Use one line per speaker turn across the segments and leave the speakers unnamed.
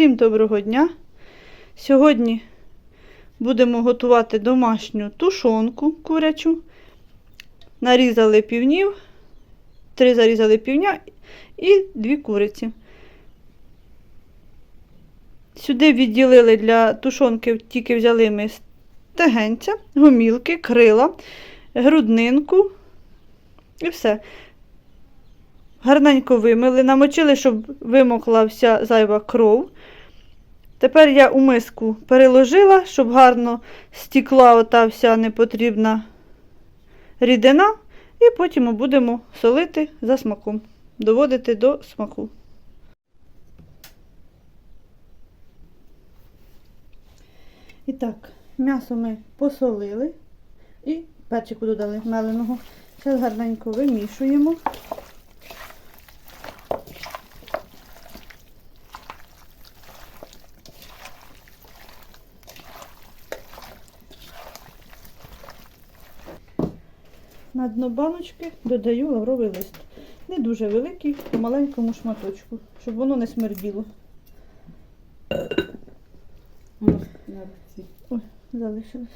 Всім доброго дня! Сьогодні будемо готувати домашню тушонку курячу. Нарізали півнів, три зарізали півня і дві куриці. Сюди відділили для тушонки, тільки взяли ми стегенця, гомілки, крила, груднинку і все. Гарненько вимили, намочили, щоб вимокла вся зайва кров. Тепер я у миску переложила, щоб гарно стікла ота вся непотрібна рідина, і потім будемо солити за смаком, доводити до смаку. І так, м'ясо ми посолили і перчику додали меленого. Зараз гарненько вимішуємо. На дно баночки додаю лавровий лист. Не дуже великий, по маленькому шматочку, щоб воно не смерділо. Ой, залишилось.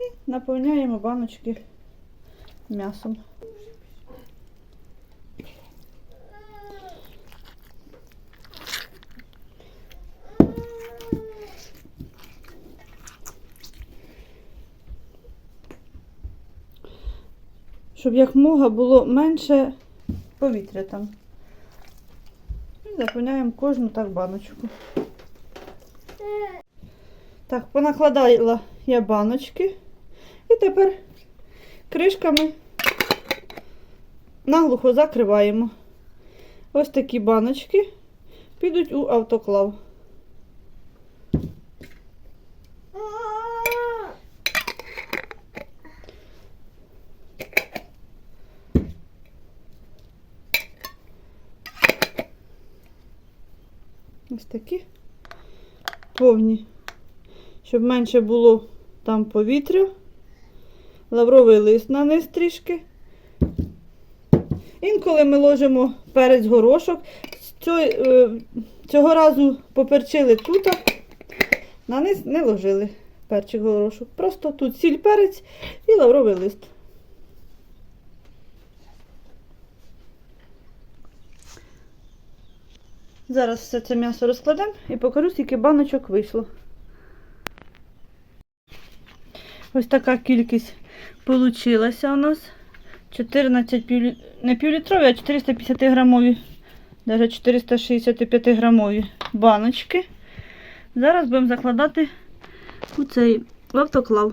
І наповняємо баночки м'ясом. Щоб як мога було менше повітря там. І заповняємо кожну так баночку. Так, понакладала я баночки. І тепер кришками наглухо закриваємо. Ось такі баночки підуть у автоклав. Ось такі повні, щоб менше було там повітря, лавровий лист на низ трішки. Інколи ми ложимо перець горошок. Цього, е, разу поперчили тут, на низ не ложили перчик горошок. Просто тут сіль перець і лавровий лист. Зараз все це м'ясо розкладемо і покажу, скільки баночок вийшло. Ось така кількість получилася у нас. 14 пів... не півлітрові, а 450 грамові, навіть 465 грамові баночки. Зараз будемо закладати у цей в автоклав.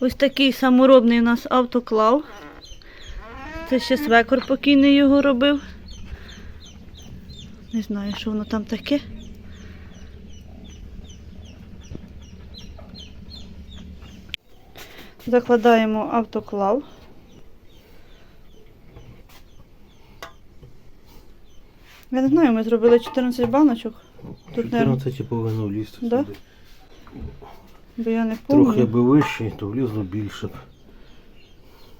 Ось такий саморобний у нас автоклав. Це ще свекор покійний його робив. Не знаю, що воно там таке. Закладаємо автоклав. Я не знаю, ми зробили 14 баночок. Тут,
14 і повинно влізти
Да?
сюди.
бо я не
Трохи
пам'ятаю.
би вище, то влізло більше б.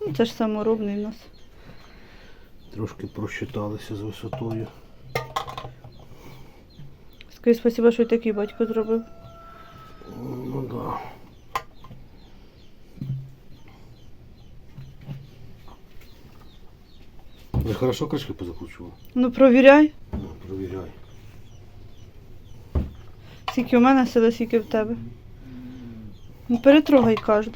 Ну, Це ж саморобний у нас.
Трошки просчиталися з висотою.
Скажи спасибо, що й такий батько зробив.
Ну да. Ви хорошо кришки позакручували?
Ну, провіряй,
Ну, провіряй.
скільки у мене сили, скільки в тебе. Ну, перетрогай кожну.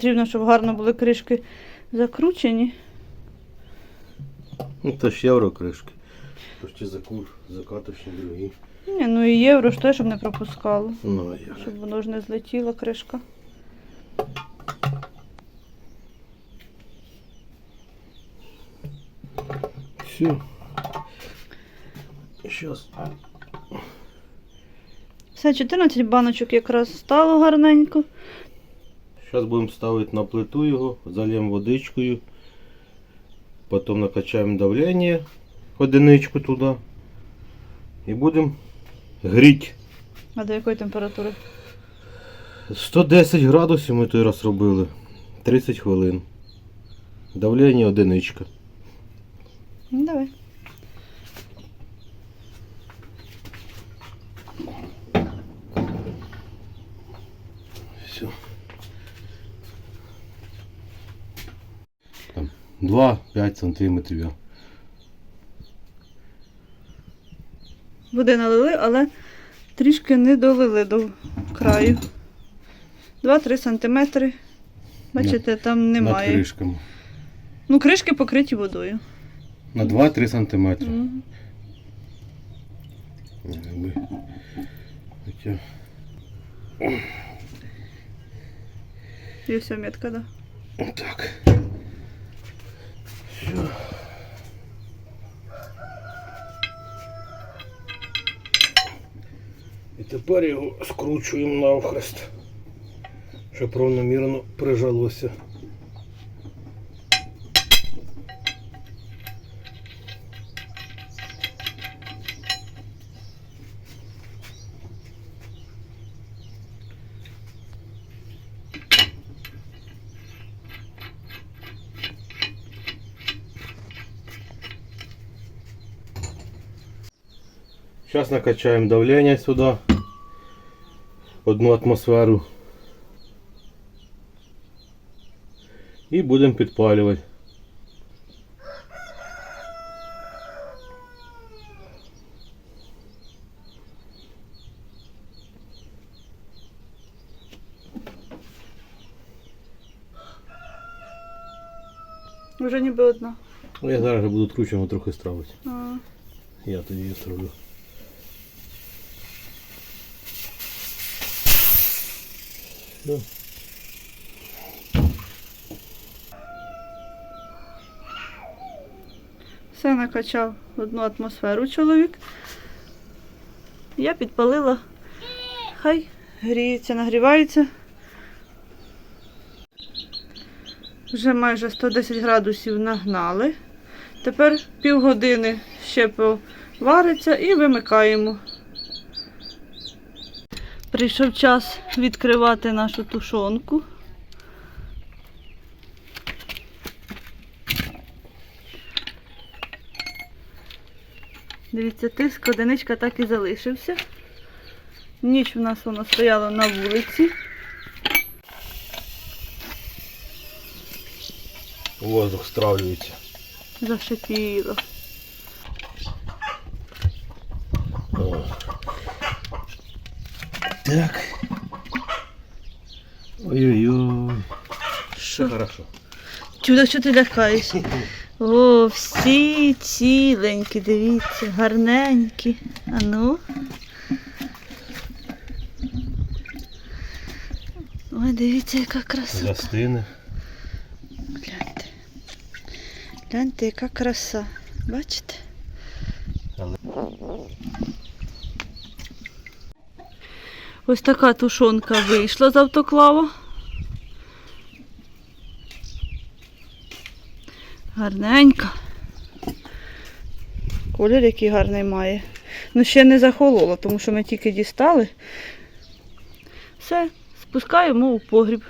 Потрібно, щоб гарно були кришки закручені.
Ну то ж євро кришки. То ті закур, закаточні другі.
Ні, ну і євро ж теж, щоб не пропускало.
Ну, а я.
Щоб воно ж не злетіла кришка.
Все. Сейчас.
Все, 14 баночок якраз стало гарненько.
Зараз будемо ставити на плиту його, зальємо водичкою. Потім накачаємо давлення, одиничку туди. І будемо гріти
А до якої температури?
110 градусів ми той раз робили. 30 хвилин. Давлення одиничка.
Ну, давай.
Все. Там 2-5 сантиметрів. я.
Води налили, але трішки не долили до краю. 2-3 сантиметри. Бачите, там
Над
немає.
кришками.
Ну, кришки покриті водою.
На 2-3 сантиметри.
Мгм.
Якби. Хоча
І все, метка, да.
Так. Все. І тепер його скручуємо навхрест, щоб равномірно прижалося. Сейчас накачаем давление сюда. Одну атмосферу. І будемо підпалювати.
Вже ніби одна.
Ну, я зараз буду тручами трохи стравити.
А,
Я тоді її стравлю. Все.
Все накачав одну атмосферу чоловік. Я підпалила. Хай гріється, нагрівається. Вже майже 110 градусів нагнали. Тепер півгодини ще повариться і вимикаємо. Прийшов час відкривати нашу тушонку. Дивіться, тиск одиничка так і залишився. Ніч у нас воно стояло на вулиці.
Воздух стравлюється.
Зашипіло.
Так. Ой-ой-ой. Все хорошо.
Чудо, що ти лякаєшся? О, всі ціленькі, дивіться, гарненькі. А ну. Ой, дивіться, яка краса.
Застине.
Гляньте. Гляньте, яка краса. Бачите?
Але-
Ось така тушонка вийшла з автоклава. Гарненька. Колір який гарний має. Ну ще не захололо, тому що ми тільки дістали. Все, спускаємо у погріб.